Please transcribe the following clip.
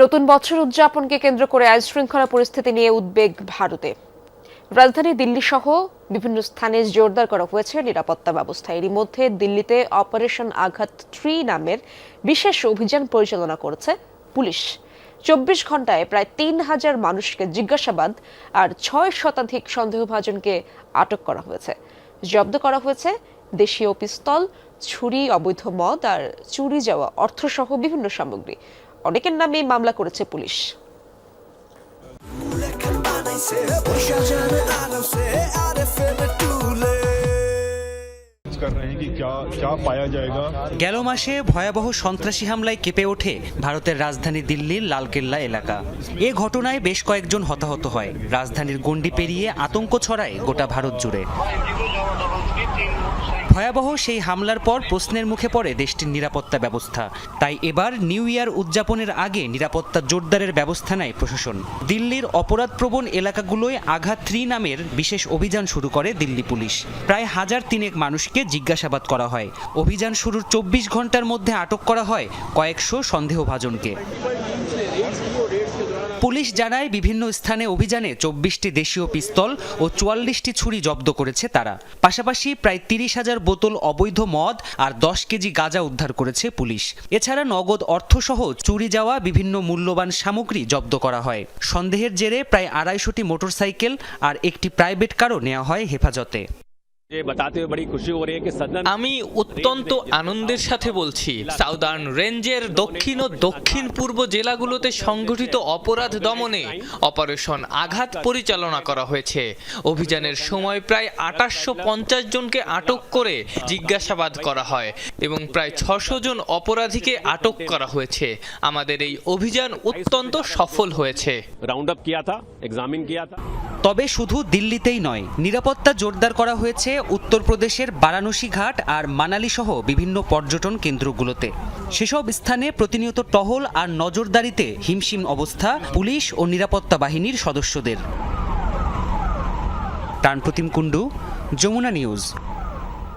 নতুন বছর উদযাপনকে কেন্দ্র করে আইন শৃঙ্খলা পরিস্থিতি নিয়ে উদ্বেগ ভারতে। রাজধানী দিল্লি সহ বিভিন্ন স্থানে জোরদার করা হয়েছে নিরাপত্তা ব্যবস্থা। এরই মধ্যে দিল্লিতে অপারেশন আঘাত থ্রি নামের বিশেষ অভিযান পরিচালনা করেছে পুলিশ। চব্বিশ ঘন্টায় প্রায় তিন হাজার মানুষকে জিজ্ঞাসাবাদ আর ছয় শতাধিক সন্দেহভাজনকে আটক করা হয়েছে। জব্দ করা হয়েছে দেশীয় পিস্তল, ছুরি, অবৈধ মদ আর চুরি যাওয়া অর্থসহ বিভিন্ন সামগ্রী। অনেকের নামে মামলা করেছে পুলিশ। গেল মাসে ভয়াবহ সন্ত্রাসী হামলায় কেঁপে ওঠে ভারতের রাজধানী দিল্লির লালকেল্লা এলাকা। এ ঘটনায় বেশ কয়েকজন হতাহত হয়। রাজধানীর গণ্ডি পেরিয়ে আতঙ্ক ছড়ায় গোটা ভারত জুড়ে। ভয়াবহ সেই হামলার পর প্রশ্নের মুখে পড়ে দেশটির নিরাপত্তা ব্যবস্থা। তাই এবার নিউ ইয়ার উদযাপনের আগে নিরাপত্তা জোরদারের ব্যবস্থা নেয় প্রশাসন। দিল্লির অপরাধপ্রবণ এলাকাগুলোয় আঘাত থ্রি নামের বিশেষ অভিযান শুরু করে দিল্লি পুলিশ। প্রায় হাজার তিনেক মানুষকে জিজ্ঞাসাবাদ করা হয়। অভিযান শুরুর চব্বিশ ঘণ্টার মধ্যে আটক করা হয় কয়েকশো সন্দেহভাজনকে। পুলিশ জানায় বিভিন্ন স্থানে অভিযানে চব্বিশটি দেশীয় পিস্তল ও চুয়াল্লিশটি ছুরি জব্দ করেছে তারা। পাশাপাশি প্রায় তিরিশ হাজার বোতল অবৈধ মদ আর দশ কেজি গাঁজা উদ্ধার করেছে পুলিশ। এছাড়া নগদ অর্থসহ চুরি যাওয়া বিভিন্ন মূল্যবান সামগ্রী জব্দ করা হয়। সন্দেহের জেরে প্রায় আড়াইশোটি মোটরসাইকেল আর একটি প্রাইভেট কারও নেওয়া হয় হেফাজতে। আমি অত্যন্ত আনন্দের সাথে বলছি সাউদার্ন রেঞ্জের দক্ষিণ ও দক্ষিণ পূর্ব জেলাগুলোতে সংগঠিত অপরাধ দমনে অপারেশন আঘাত পরিচালনা করা হয়েছে। অভিযানের সময় প্রায় আঠাশশো পঞ্চাশ জনকে আটক করে জিজ্ঞাসাবাদ করা হয় এবং প্রায় ছশো জন অপরাধীকে আটক করা হয়েছে। আমাদের এই অভিযান অত্যন্ত সফল হয়েছে। রাউন্ড আপ কিয়া থা এক্সামিন কিয়া থা। তবে শুধু দিল্লিতেই নয়, নিরাপত্তা জোরদার করা হয়েছে উত্তরপ্রদেশের বারাণসী ঘাট আর মানালি সহ বিভিন্ন পর্যটন কেন্দ্রগুলোতে। সেসব স্থানে প্রতিনিয়ত টহল আর নজরদারিতে হিমশিম অবস্থা পুলিশ ও নিরাপত্তা বাহিনীর সদস্যদের। প্রাণপ্রতিম কুণ্ডু, যমুনা নিউজ।